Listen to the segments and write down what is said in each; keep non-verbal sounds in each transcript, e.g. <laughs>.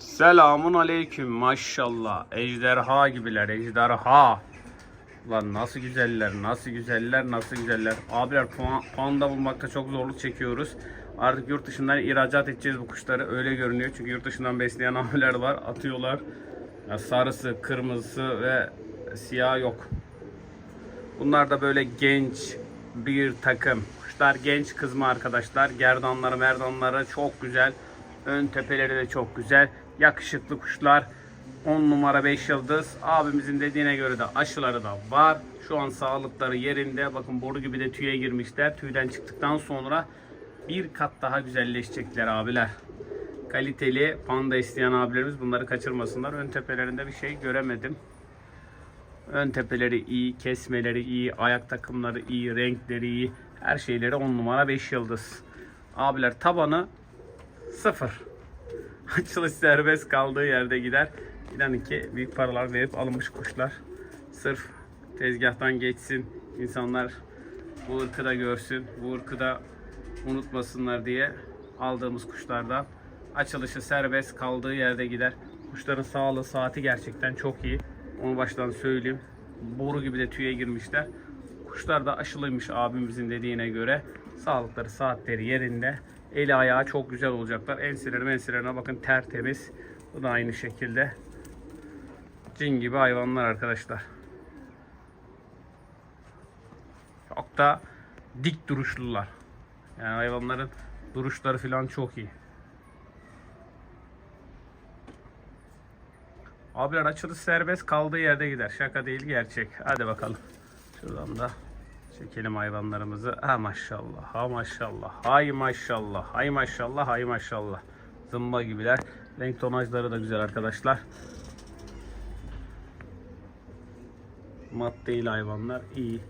Selamun aleyküm maşallah. Ejderha gibiler ejderha. Lan nasıl güzeller, nasıl güzeller, nasıl güzeller. Abiler puan, puanda bulmakta çok zorluk çekiyoruz. Artık yurt dışından ihracat edeceğiz bu kuşları. Öyle görünüyor. Çünkü yurt dışından besleyen <laughs> abiler var. Atıyorlar. Ya sarısı, kırmızısı ve siyah yok. Bunlar da böyle genç bir takım. Kuşlar genç kızma arkadaşlar. Gerdanları merdanları çok güzel. Ön tepeleri de çok güzel. Yakışıklı kuşlar. 10 numara 5 yıldız. Abimizin dediğine göre de aşıları da var. Şu an sağlıkları yerinde. Bakın boru gibi de tüye girmişler. Tüyden çıktıktan sonra bir kat daha güzelleşecekler abiler. Kaliteli panda isteyen abilerimiz bunları kaçırmasınlar. Ön tepelerinde bir şey göremedim. Ön tepeleri iyi, kesmeleri iyi, ayak takımları iyi, renkleri iyi. Her şeyleri 10 numara 5 yıldız. Abiler tabanı 0. Açılış serbest kaldığı yerde gider. İnanın ki büyük paralar verip alınmış kuşlar. Sırf tezgahtan geçsin. insanlar bu ırkı da görsün. Bu ırkı da unutmasınlar diye aldığımız kuşlardan. Açılışı serbest kaldığı yerde gider. Kuşların sağlığı saati gerçekten çok iyi. Onu baştan söyleyeyim. Boru gibi de tüye girmişler. Kuşlar da aşılıymış abimizin dediğine göre. Sağlıkları saatleri yerinde. Eli ayağı çok güzel olacaklar. Enseleri menselerine bakın tertemiz. Bu da aynı şekilde. Cin gibi hayvanlar arkadaşlar. Çok da dik duruşlular. Yani hayvanların duruşları falan çok iyi. Abiler açılış serbest kaldığı yerde gider. Şaka değil gerçek. Hadi bakalım. Şuradan da çekelim hayvanlarımızı. Ha maşallah. Ha maşallah. Hay maşallah. Hay maşallah. Hay maşallah. Zımba gibiler. Renk tonajları da güzel arkadaşlar. Mat değil hayvanlar. iyi.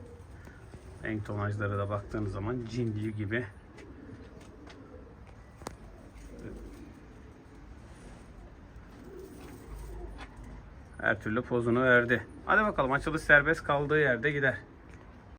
Renk tonajları da baktığınız zaman cindi gibi. Her türlü pozunu verdi. Hadi bakalım açılış serbest kaldığı yerde gider.